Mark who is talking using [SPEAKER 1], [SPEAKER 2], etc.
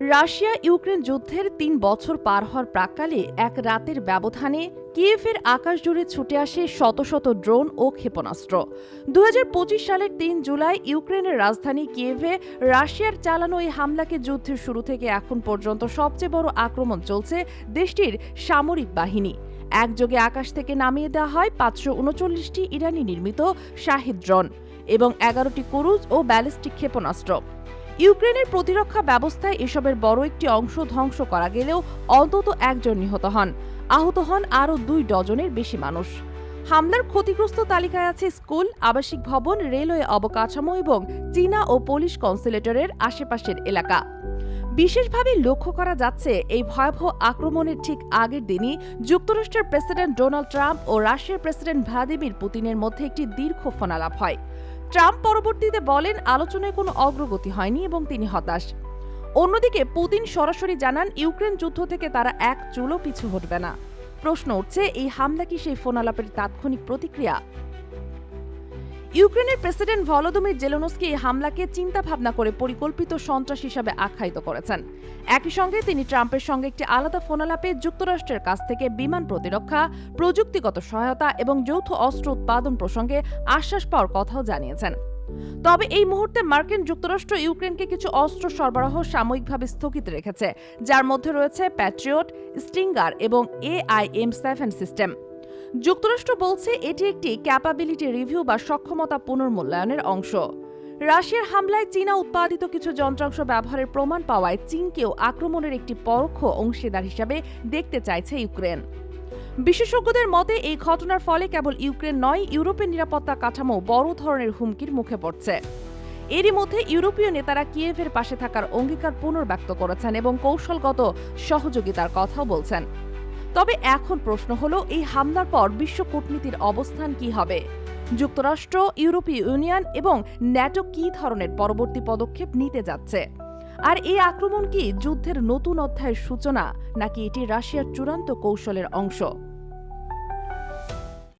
[SPEAKER 1] Russia Ukraine যুদ্ধের তিন বছর পার হওয়ার প্রাককালে এক রাতের ব্যবধানে কিয়েভের আকাশ জুড়ে ছুটে আসে শত শত ড্রোন ও ক্ষেপণাস্ত্র। দু হাজার পঁচিশ সালের তিন জুলাই ইউক্রেনের রাজধানী কিয়েভে রাশিয়ার চালানো এই হামলাকে যুদ্ধের শুরু থেকে এখন পর্যন্ত সবচেয়ে বড় আক্রমণ চলছে দেশটির সামরিক বাহিনী। একযোগে আকাশ থেকে নামিয়ে দেওয়া হয় পাঁচশো উনচল্লিশটি ইরানি নির্মিত শাহিদ ড্রোন এবং এগারোটি ক্রুজ ও ব্যালিস্টিক ক্ষেপণাস্ত্র। ইউক্রেনের প্রতিরক্ষা ব্যবস্থায় এসবের বড় একটি অংশ ধ্বংস করা গেলেও অন্তত একজন নিহত হন। আহত হন আরও দুই ডজনের বেশি মানুষ। হামলার ক্ষতিগ্রস্ত তালিকায় আছে স্কুল, আবাসিক ভবন, রেলওয়ে অবকাঠামো এবং চীনা ও পুলিশ কনসুলেটরের আশেপাশের এলাকা। বিশেষভাবে লক্ষ্য করা যাচ্ছে এই ভয়াবহ আক্রমণের ঠিক আগের দিনই যুক্তরাষ্ট্রের প্রেসিডেন্ট ডোনাল্ড ট্রাম্প ও রাশিয়ার প্রেসিডেন্ট ভ্লাদিমির পুতিনের মধ্যে একটি দীর্ঘ ফোনালাপ হয়। ট্রাম্প পরবর্তীতে বলেন, আলোচনায় কোনো অগ্রগতি হয়নি এবং তিনি হতাশ। অন্যদিকে পুতিন সরাসরি জানান, ইউক্রেন যুদ্ধ থেকে তারা এক চুলও পিছু হটবে না। প্রশ্ন উঠছে, এই হামলা কি সেই ফোনালাপের তাৎক্ষণিক প্রতিক্রিয়া? ইউক্রেনের প্রেসিডেন্ট ভলোদমির জেলোনস্কি এই হামলাকে চিন্তা ভাবনা করে পরিকল্পিত সন্ত্রাস হিসাবে আখ্যায়িত করেছেন। একই সঙ্গে তিনি ট্রাম্পের সঙ্গে একটি আলাদা ফোনালাপে যুক্তরাষ্ট্রের কাছ থেকে বিমান প্রতিরক্ষা, প্রযুক্তিগত সহায়তা এবং যৌথ অস্ত্র উৎপাদন প্রসঙ্গে আশ্বাস পাওয়ার কথাও জানিয়েছেন। তবে এই মুহূর্তে মার্কিন যুক্তরাষ্ট্র ইউক্রেনকে কিছু অস্ত্র সরবরাহ সাময়িকভাবে স্থগিত রেখেছে, যার মধ্যে রয়েছে প্যাট্রিয়ট, স্টিঙ্গার এবং এআইএম সেভেন সিস্টেম। যুক্তরাষ্ট্র বলছে এটি একটি ক্যাপাবিলিটি রিভিউ বা সক্ষমতা পুনর্মূল্যায়নের অংশ। রাশিয়ার হামলায় চীনা উৎপাদিত কিছু যন্ত্রাংশ ব্যবহারের প্রমাণ পাওয়ায় চীনকেও আক্রমণের একটি পরোক্ষ অংশীদার হিসাবে দেখতে চাইছে ইউক্রেন। বিশেষজ্ঞদের মতে, এই ঘটনার ফলে কেবল ইউক্রেন নয়, ইউরোপের নিরাপত্তা কাঠামো বড় ধরনের হুমকির মুখে পড়ছে। এরই মধ্যে ইউরোপীয় নেতারা কিয়েভের পাশে থাকার অঙ্গীকার পুনর্ব্যক্ত করেছেন এবং কৌশলগত সহযোগিতার কথাও বলছেন। তবে এখন প্রশ্ন হলো, এই হামলার পর বিশ্ব কূটনীতির অবস্থান কি হবে? যুক্তরাষ্ট্র, ইউরোপীয় ইউনিয়ন এবং ন্যাটো কি ধরনের পরবর্তী পদক্ষেপ নিতে যাচ্ছে? আর এই আক্রমণ কি যুদ্ধের নতুন অধ্যায়ের সূচনা, নাকি এটি রাশিয়ার চূড়ান্ত কৌশলের অংশ?